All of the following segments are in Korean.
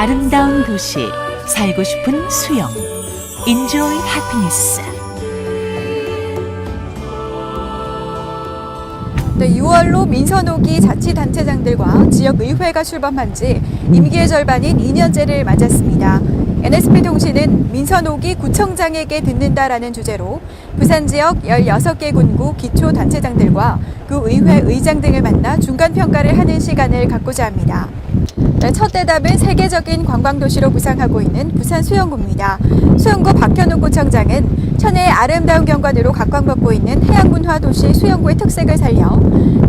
아름다운 도시 살고 싶은 수영 Enjoy Happiness 네, 6월로 민선호기 자치단체장들과 지역의회가 출범한 지 임기의 절반인 2년째를 맞았습니다. NSP 통신은 민선호기 구청장에게 듣는다라는 주제로 부산 지역 16개 군구 기초단체장들과 그 의회 의장 등을 만나 중간평가를 하는 시간을 갖고자 합니다. 네, 첫 대답은 세계적인 관광도시로 부상하고 있는 부산 수영구입니다. 수영구 박현욱 구청장은 천혜의 아름다운 경관으로 각광받고 있는 해양문화 도시 수영구의 특색을 살려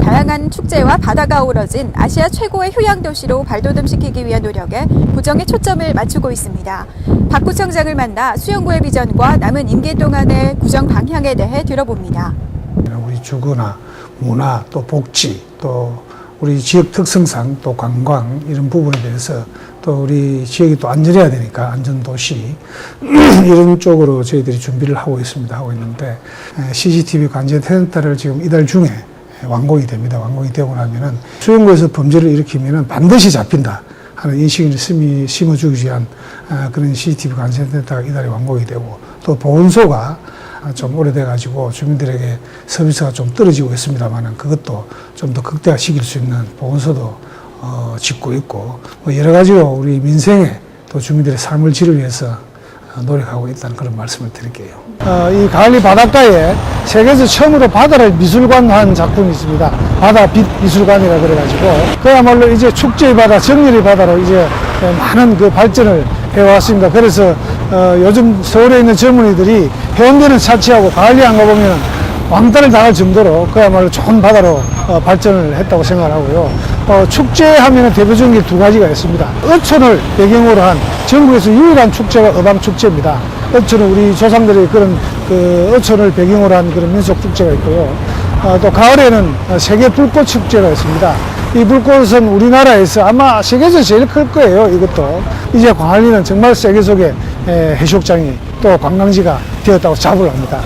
다양한 축제와 바다가 어우러진 아시아 최고의 휴양도시로 발돋움시키기 위한 노력에 고정의 초점을 맞추고 있습니다. 박 구청장을 만나 수영구의 비전과 남은 임기 동안의 구정 방향에 대해 들어봅니다. 우리 주거나 문화 또 복지 또 우리 지역 특성상 또 관광 이런 부분에 대해서 또 우리 지역이 또 안전해야 되니까 안전도시 이런 쪽으로 저희들이 준비를 하고 있습니다. 하고 있는데 에, CCTV 관제 센터를 지금 이달 중에 완공이 됩니다. 완공이 되고 나면은 수영구에서 범죄를 일으키면은 반드시 잡힌다. 하는 인식을 심어주기 위한 아, 그런 CCTV 관제 센터가 이달에 완공이 되고 또 보건소가 아, 좀 오래돼가지고 주민들에게 서비스가 좀 떨어지고 있습니다만은 그것도 좀 더 극대화시킬 수 있는 보건소도 어, 짓고 있고 뭐 여러 가지로 우리 민생에 또 주민들의 삶을 질을 위해서 어, 노력하고 있다는 그런 말씀을 드릴게요. 어, 이 가을리 바닷가에 세계에서 처음으로 바다를 미술관한 작품이 있습니다. 바다 빛 미술관이라 그래가지고 그야말로 이제 축제의 바다, 정열의 바다로 이제 많은 그 발전을 해왔습니다. 그래서 어, 요즘 서울에 있는 젊은이들이 해운대를 차치하고 가을리 안 가보면 왕따를 당할 정도로 그야말로 좋은 바다로 어, 발전을 했다고 생각을 하고요. 어, 축제하면 대표적인 게 두 가지가 있습니다. 어촌을 배경으로 한 전국에서 유일한 축제가 어방축제입니다. 어촌은 우리 조상들의 그런 그 어촌을 배경으로 한 그런 민속 축제가 있고요. 어, 또 가을에는 세계 불꽃 축제가 있습니다. 이 불꽃은 우리나라에서 아마 세계에서 제일 클 거예요. 이것도 이제 광안리는 정말 세계 속의 에, 해수욕장이 또 관광지가 되었다고 자부를 합니다.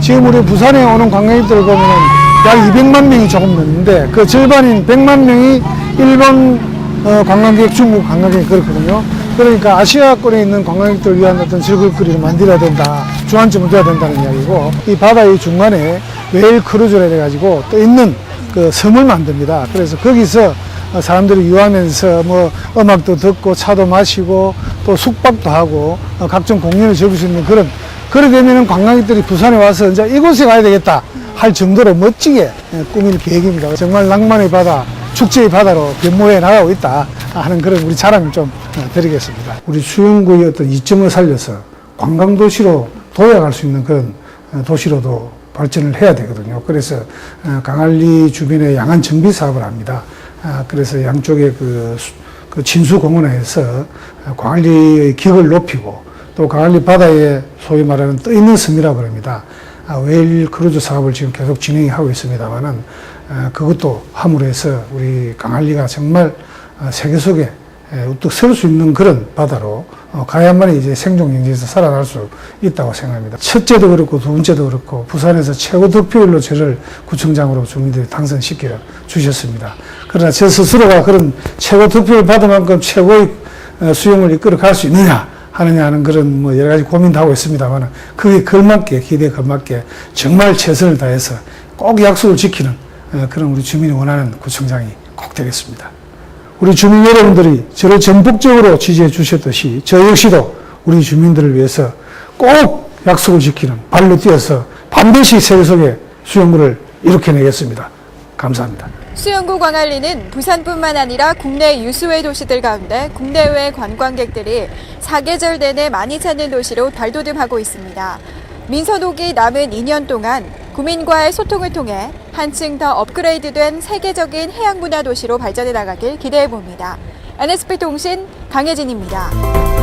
지금 우리 부산에 오는 관광객들 보면은 약 200만 명이 조금 넘는데 그 절반인 100만 명이 일본 어, 관광객, 중국 관광객이 그렇거든요. 그러니까 아시아권에 있는 관광객들을 위한 어떤 즐길거리를 만들어야 된다. 주안점을 둬야 된다는 이야기고 이 바다의 중간에 웨일 크루즈를 해가지고 또 있는 그 섬을 만듭니다. 그래서 거기서 어, 사람들이 유하면서 뭐 음악도 듣고 차도 마시고 또 숙박도 하고 어, 각종 공연을 즐길 수 있는 그런 그래 되면은 관광객들이 부산에 와서 이제 이곳에 가야 되겠다 할 정도로 멋지게 예, 꾸밀 계획입니다. 정말 낭만의 바다, 축제의 바다로 변모해 나가고 있다 하는 그런 우리 자랑을 좀 어, 드리겠습니다. 우리 수영구의 어떤 이점을 살려서 관광도시로 도약할 수 있는 그런 어, 도시로도 발전을 해야 되거든요. 그래서 어, 강안리 주변에 양안 정비 사업을 합니다. 아, 그래서 양쪽에 그, 수- 그 진수공원에서 어, 광안리의 기억을 높이고 또 강안리 바다에 소위 말하는 떠 있는 섬이라고 그럽니다. 아, 웨일 크루즈 사업을 지금 계속 진행하고 있습니다만은 아, 그것도 함으로 해서 우리 강안리가 정말 아, 세계 속에 에, 우뚝 설 수 있는 그런 바다로 어, 가야만이 이제 생존 경제에서 살아날 수 있다고 생각합니다. 첫째도 그렇고 두 번째도 그렇고 부산에서 최고 득표율로 저를 구청장으로 주민들이 당선시켜 주셨습니다. 그러나 제 스스로가 그런 최고 득표를 받을 만큼 최고의 어, 수용을 이끌어 갈 수 있느냐 하느냐 하는 그런 뭐 여러 가지 고민도 하고 있습니다만 그게 걸맞게 기대에 걸맞게 정말 최선을 다해서 꼭 약속을 지키는 어, 그런 우리 주민이 원하는 구청장이 꼭 되겠습니다. 우리 주민 여러분들이 저를 전폭적으로 지지해 주셨듯이 저 역시도 우리 주민들을 위해서 꼭 약속을 지키는 발로 뛰어서 반드시 세계 속에 수영구를 일으켜내겠습니다. 감사합니다. 수영구 광안리는 부산뿐만 아니라 국내 유수의 도시들 가운데 국내외 관광객들이 사계절 내내 많이 찾는 도시로 발돋움하고 있습니다. 민서독이 남은 2년 동안 구민과의 소통을 통해 한층 더 업그레이드된 세계적인 해양 문화 도시로 발전해 나가길 기대해 봅니다. NSP 통신 강혜진입니다.